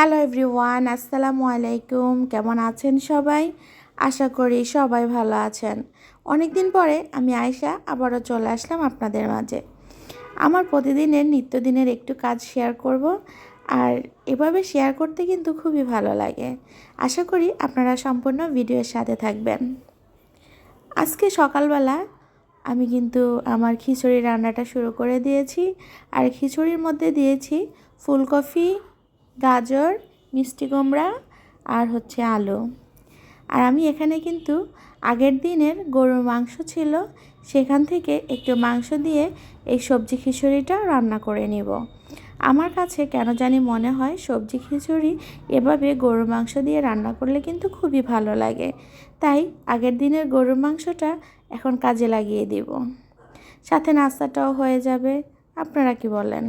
Hello everyone, আসসালামু আলাইকুম। কেমন আছেন সবাই? আশা করি সবাই ভালো আছেন। অনেক দিন পরে আমি আয়শা আবারও চলে আসলাম আপনাদের মাঝে। আমার প্রতিদিনের নিত্যদিনের একটু কাজ শেয়ার করব আর এভাবে শেয়ার করতে কিন্তু খুবই ভালো লাগে। আশা করি আপনারা সম্পূর্ণ ভিডিওর সাথে থাকবেন। আজকে সকালবেলা আমি কিন্তু আমার খিচুড়ি রান্নাটা শুরু করে দিয়েছি। আর খিচুড়ির মধ্যে দিয়েছি ফুলকপি গাজর, মিষ্টি কুমড়া আর হচ্ছে আলু। আর আমি এখানে কিন্তু আগের দিনের গরুর মাংস ছিল, সেখান থেকে একটু মাংস দিয়ে এই সবজি খিচুড়িটা রান্না করে নিব। আমার কাছে কেন জানি মনে হয় সবজি খিচুড়ি এভাবে গরুর মাংস দিয়ে রান্না করলে কিন্তু খুবই ভালো লাগে। তাই আগের দিনের গরুর মাংসটা এখন কাজে লাগিয়ে দিব। সাথে নাস্তাটাও হয়ে যাবে, আপনারা কি বলেন?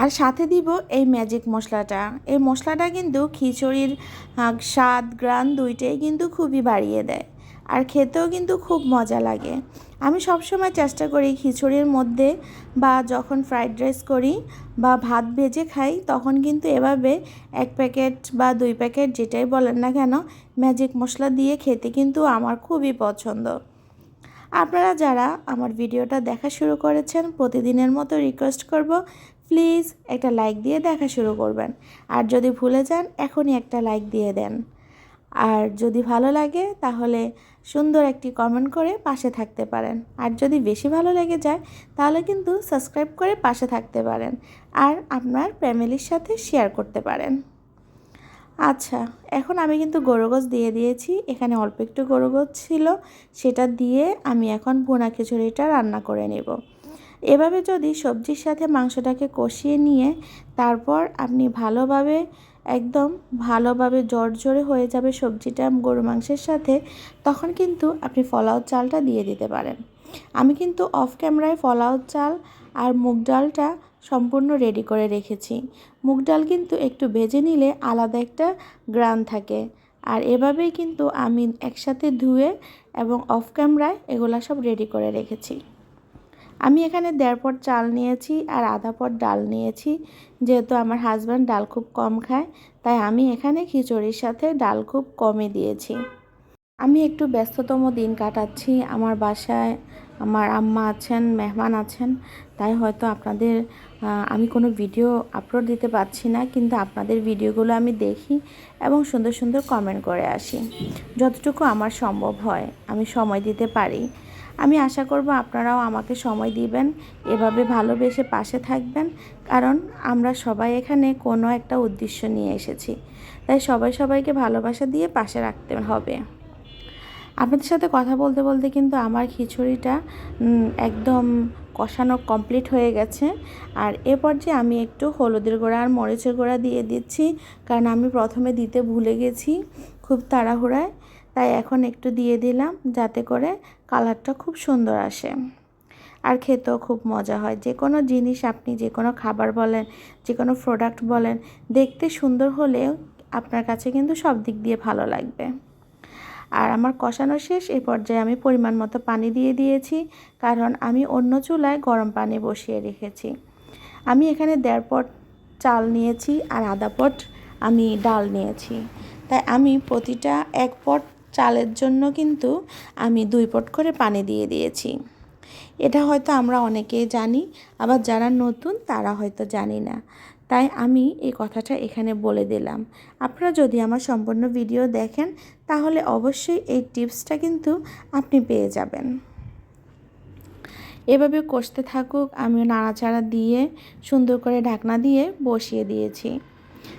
আর সাথে দিব এই ম্যাজিক মশলাটা। এই মশলাটা কিন্তু খিচুড়ির স্বাদ, গ্রান দুইটাই কিন্তু খুবই বাড়িয়ে দেয়। আর খেতেও কিন্তু খুব মজা লাগে। আমি সবসময় চেষ্টা করি খিচুড়ির মধ্যে বা যখন ফ্রাইড রাইস করি বা ভাত ভেজে খাই, তখন কিন্তু এভাবে এক প্যাকেট বা দুই প্যাকেট যেটাই বলেন না কেন ম্যাজিক মশলা দিয়ে খেতে কিন্তু আমার খুবই পছন্দ। আপনারা যারা আমার ভিডিওটা দেখা শুরু করেছেন, প্রতিদিনের মতো রিকোয়েস্ট করব প্লিজ একটা লাইক দিয়ে দেখা শুরু করবেন। আর যদি ভুলে যান, এখনই একটা লাইক দিয়ে দেন। আর যদি ভালো লাগে, তাহলে সুন্দর একটি কমেন্ট করে পাশে থাকতে পারেন। আর যদি বেশি ভালো লেগে যায়, তাহলে কিন্তু সাবস্ক্রাইব করে পাশে থাকতে পারেন। আর আপনার ফ্যামিলির সাথে শেয়ার করতে পারেন। আচ্ছা এখন আমি কিন্তু গরুগোছ দিয়ে দিয়েছি। এখানে অল্প একটু গরুগোছ ছিল। সেটা দিয়ে আমি এখন ভুনা খিচুড়িটা রান্না করে নেব। এভাবে যদি সবজির সাথে মাংসটাকে কষিয়ে নিয়ে তারপর আপনি ভালোভাবে, একদম ভালোভাবে জড়জড়ে হয়ে যাবে সবজিটা গরু মাংসের সাথে, তখন কিন্তু আপনি ফলাও চালটা দিয়ে দিতে পারেন। আমি কিন্তু অফ ক্যামেরায় ফলাও চাল আর মুগ ডালটা সম্পূর্ণ রেডি করে রেখেছি। মুগ ডাল কিন্তু একটু ভেজে নিলে আলাদা একটা গ্রান থাকে। আর এভাবেই কিন্তু আমি একসাথে ধুয়ে এবং অফ ক্যামেরায় এগুলা সব রেডি করে রেখেছি। আমি এখানে দেড় পট চাল নিয়েছি আর আধা পট ডাল নিয়েছি। যেহেতু আমার হাজব্যান্ড ডাল খুব কম খায়, তাই আমি এখানে খিচুড়ির সাথে ডাল খুব কমই দিয়েছি। আমি একটু ব্যস্ততম দিন কাটাচ্ছি। আমার বাসায় আমার আম্মা আছেন, মেহমান আছেন, তাই হয়তো আপনাদের আমি কোনো ভিডিও আপলোড দিতে পারছি না, কিন্তু আপনাদের ভিডিওগুলো আমি দেখি এবং সুন্দর সুন্দর কমেন্ট করে আসি। যতটুকু আমার সম্ভব হয়, আমি সময় দিতে পারি। আমি আশা করব আপনারাও আমাকে সময় দিবেন, এভাবে ভালোবেসে পাশে থাকবেন, কারণ আমরা সবাই এখানে কোনো একটা উদ্দেশ্য নিয়ে এসেছি। তাই সবাই সবাইকে ভালোবাসা দিয়ে পাশে রাখতে হবে। আপনাদের সাথে কথা বলতে বলতে কিন্তু আমার খিচুড়িটা একদম কষানো কমপ্লিট হয়ে গেছে। আর এ পর্যায়ে আমি একটু হলুদের গুঁড়া আর মরিচের গুঁড়া দিয়ে দিচ্ছি, কারণ আমি প্রথমে দিতে ভুলে গেছি খুব তাড়াহুড়ায়। তাই এখন একটু দিয়ে দিলাম যাতে করে কালারটা খুব সুন্দর আসে। আর খেতেও খুব মজা হয়। যে কোনো জিনিস আপনি যে কোনো খাবার বলেন, যে কোনো প্রোডাক্ট বলেন, দেখতে সুন্দর হলেও আপনার কাছে কিন্তু সব দিক দিয়ে ভালো লাগবে। আর আমার কষানো শেষ এই পর্যায়ে আমি পরিমাণ মতো পানি দিয়ে দিয়েছি, কারণ আমি অন্য চুলায় গরম পানি বসিয়ে রেখেছি। আমি এখানে দেড় পট চাল নিয়েছি আর আধা পট আমি ডাল নিয়েছি। তাই আমি প্রতিটা এক পট চালের জন্য কিন্তু আমি দুই পট করে পানি দিয়ে দিয়েছি। এটা হয়তো আমরা অনেকেই জানি, আবার যারা নতুন তারা হয়তো জানি না। তাই আমি এই কথাটা এখানে বলে দিলাম। আপনারা যদি আমার সম্পূর্ণ ভিডিও দেখেন, তাহলে অবশ্যই এই টিপসটা কিন্তু আপনি পেয়ে যাবেন। এভাবে কষতে থাকুক, আমিও নাড়াচাড়া দিয়ে সুন্দর করে ঢাকনা দিয়ে বসিয়ে দিয়েছি।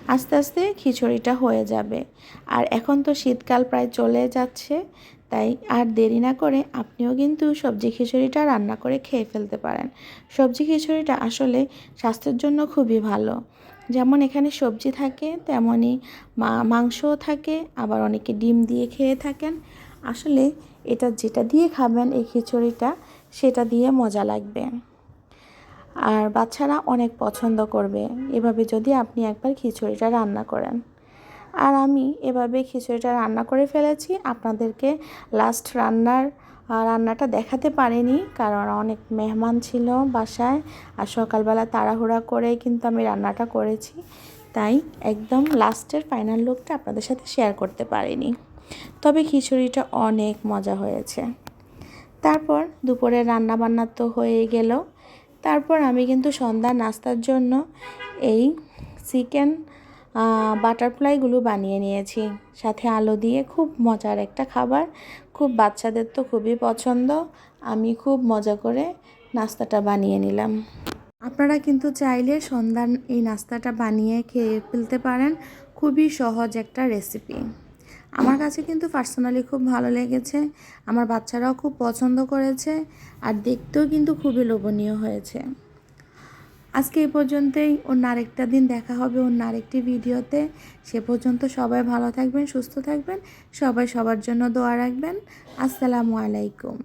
আস্তে আস্তে খিচুড়িটা হয়ে যাবে। আর এখন তো শীতকাল প্রায় চলে যাচ্ছে, তাই আর দেরি না করে আপনিও কিন্তু সবজি খিচুড়িটা রান্না করে খেয়ে ফেলতে পারেন। সবজি খিচুড়িটা আসলে স্বাস্থ্যের জন্য খুবই ভালো। যেমন এখানে সবজি থাকে তেমনই মাংসও থাকে, আবার অনেকে ডিম দিয়ে খেয়ে থাকেন। আসলে এটা যেটা দিয়ে খাবেন এই খিচুড়িটা, সেটা দিয়ে মজা লাগবে। আর বাচ্চারা অনেক পছন্দ করবে। এভাবে যদি আপনি একবার খিচুড়িটা রান্না করেন। আর আমি এভাবে খিচুড়িটা রান্না করে ফেলেছি। আপনাদেরকে লাস্ট রান্নার রান্নাটা দেখাতে পারিনি কারণ অনেক মেহমান ছিল বাসায় আর সকালবেলা তাড়াহুড়া করে কিন্তু আমি রান্নাটা করেছি। তাই একদম লাস্টের ফাইনাল লুকটা আপনাদের সাথে শেয়ার করতে পারিনি। তবে খিচুড়িটা অনেক মজা হয়েছে। তারপর দুপুরে রান্না বান্না তো হয়ে গেল। তারপর আমি কিন্তু সন্ধ্যা নাস্তার জন্য এই চিকেন বাটারফ্লাইগুলো বানিয়ে নিয়েছি। সাথে আলো দিয়ে খুব মজার একটা খাবার। খুব বাচ্চাদের তো খুবই পছন্দ। আমি খুব মজা করে নাস্তাটা বানিয়ে নিলাম। আপনারা কিন্তু চাইলে সন্ধ্যার এই নাস্তাটা বানিয়ে খেয়ে ফেলতে পারেন। খুবই সহজ একটা রেসিপি। আমার কাছে কিন্তু পার্সোনালি খুব ভালো লেগেছে। আমার বাচ্চারাও খুব পছন্দ করেছে আর দেখতেও কিন্তু খুবই লোভনীয় হয়েছে। আজকে এই পর্যন্তই। অন্য আরেকটা দিন দেখা হবে অন্য আরেকটি ভিডিওতে। সে পর্যন্ত সবাই ভালো থাকবেন, সুস্থ থাকবেন। সবাই সবার জন্য দোয়া রাখবেন। আসসালামু আলাইকুম।